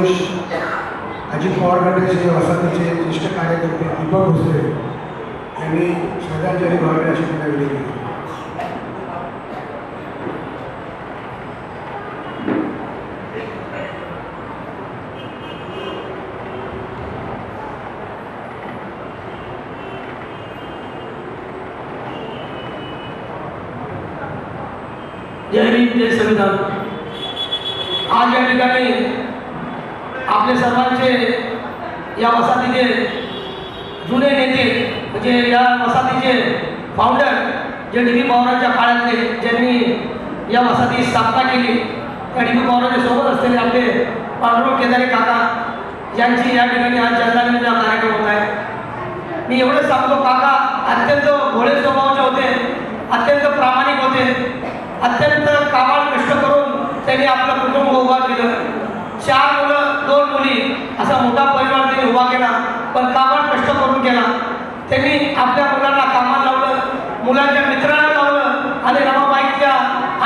समावेश अजित पवार गटाचे वसाहतीचे ज्येष्ठ कार्यकर्ते दीपक भोसले यांनी श्रद्धांजली व्हावी अशी विनंती केली. जय भीम जय संविधान। आज या ठिकाणी आपले सर्वांचे या वसाहतीचे जुने नेते म्हणजे या वसाहतीचे फाउंडर जे डी बी पवारांच्या काळातले ज्यांनी या वसाहती स्थापना केली त्या डी बी पवारांच्या सोबत असलेले आपले पांडुरंग केदारे काका यांची या ठिकाणी आज जनता कार्यक्रम होत आहे. मी एवढंच सांगतो काका अत्यंत भोळे स्वभावाचे होते अत्यंत प्रामाणिक होते अत्यंत कामाला कष्ट करून त्यांनी आपलं कुटुंब उभा केलं. चार मुलं मोठा परिवार त्यांनी उभा केला पण कामाला कष्ट करून केला. त्यांनी आपल्या मुलांना कामाला लावलं मुलांच्या मित्रांना लावलं आणि रमाबाईच्या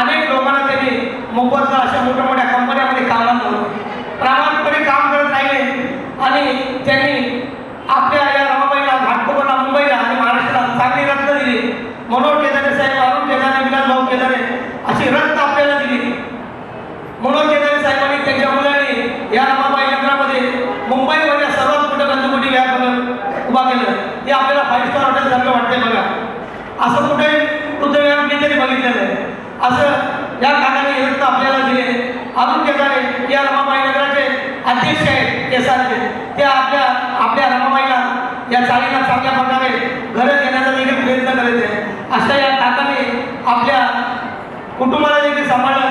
अनेक लोकांना त्यांनी मोबदला अशा मोठ्या मोठ्या कंपन्यामध्ये कामाला लावलं. प्रामाणिकपणे काम करत राहिले आणि त्यांनी आपल्या या रमाबाईला घाटकोपरला मुंबईला आणि महाराष्ट्राला चांगली रत्न दिली. मनोहर केदारे साहेब अरुण केदारे विलास भाऊ केदारे अशी रत्न आपल्याला दिली मनोहर केदारे साहेबांनी त्यांच्या मुलांनी या रमाबाई केंद्रामध्ये मुंबईमध्ये सर्वात मोठं गंधकुटी व्यायाम उभा केलं. ते आपल्याला फाईव्ह स्टार हॉटेल सारखं वाटते बघा. असं कुठे हृदयव्यायाम मी तरी बघितलेलं आहे असं या काकाने रक्त आपल्याला दिले. अजून केदारे या रमाबाई नगराचे अध्यक्ष आहेत केसारचे. ते आपल्या आपल्या रमाबाईला या चाळीला चांगल्या प्रकारे घरं देण्याचा देखील प्रयत्न करायचे अशा या काकाने आपल्या कुटुंबाला देखील सांभाळलं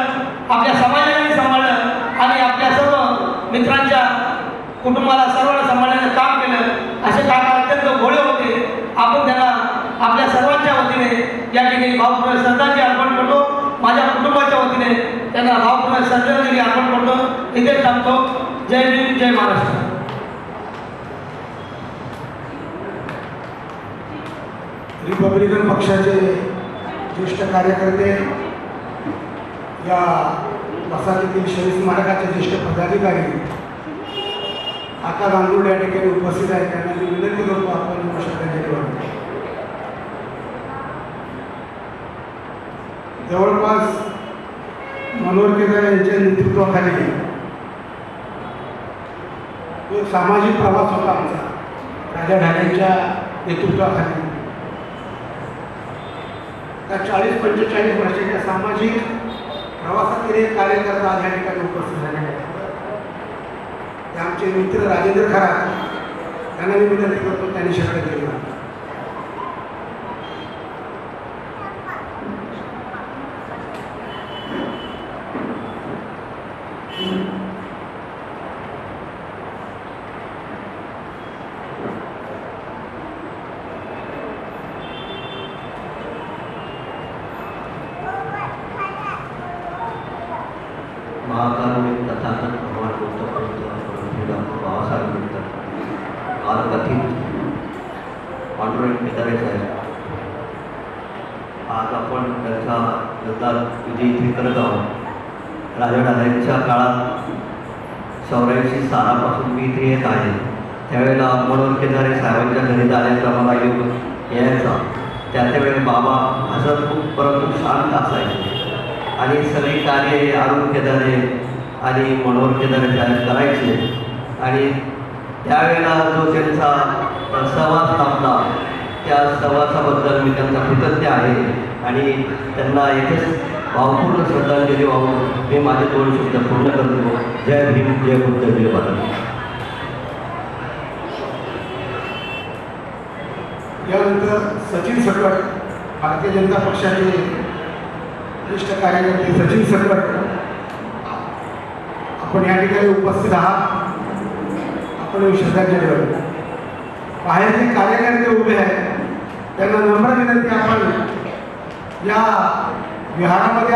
आपल्या समाजालाही सांभाळलं आणि आपल्या सर्व मित्रांच्या कुटुंबाला सर्व सांभाळण्याचं काम केलं असे काका अत्यंत भोळे होते आपण त्यांना आपल्या सर्वांच्या वतीने या ठिकाणी भावपूर्ण श्रद्धांजली अर्पण करतो. माझ्या कुटुंबाच्या वतीने त्यांना भावपूर्ण श्रद्धांजली अर्पण करतो. इथे थांबतो. जय भीम जय महाराष्ट्र. रिपब्लिकन पक्षाचे ज्येष्ठ कार्यकर्ते या वसाहतीतील शहीद स्मारकाचे ज्येष्ठ पदाधिकारी आका गांगुर्डे या ठिकाणी उपस्थित आहेत. त्यांना मी विनंती करतो आपण श्रद्धांजली वाहू. मनोहर केदार यांच्या नेतृत्वाखाली तो एक सामाजिक प्रवास होता आमचा. राजा ढाण्यांच्या नेतृत्वाखाली. त्या चाळीस पंचेचाळीस वर्षाच्या सामाजिक प्रवासातील एक कार्यकर्ता आज या ठिकाणी उपस्थित झालेले आहेत ते आमचे मित्र राजेंद्र खरा त्यांना मी विनंती करतो त्यांनी शब्द केला महाकारुणिक तथागत भगवान गौतम बुद्ध डॉक्टर बाबासाहेब आंबेडकर कालकथित पांडुरंग केदारे साहेब आज आपण त्यांचा योगदान विधी इथे करत आहोत राजडाल्यांच्या काळात चौऱ्याऐंशी सालापासून मी इथे येत आहे त्यावेळेला मनोहर केदारे साहेबांच्या घरी जाण्याचा मला योग यायचा त्या त्यावेळी बाबा हसत खूप परंतु शांत असायचे आणि सगळी कार्य अरुण केदारे आणि मनोहर केदारे करायचे. आणि त्यावेळेला जो त्यांचा सहवास थांबला त्या सहवासाबद्दल मी त्यांचा कृतज्ञ आहे. आणि त्यांना येथेच भावपूर्ण श्रद्धांजली वाहून मी माझे दोन शब्द पूर्ण करतो. जय भीम जय बुद्ध जय भारत. यानंतर सचिन सकट भारतीय जनता पक्षाचे ज्येष्ठ कार्यकर्ते सचिन सरकर आपण या ठिकाणी उपस्थित आहात. आपण श्रद्धांजली वाटतो बाहेर जे कार्यकर्ते उभे आहेत त्यांना नम्र विनंती आपण या विहारामध्ये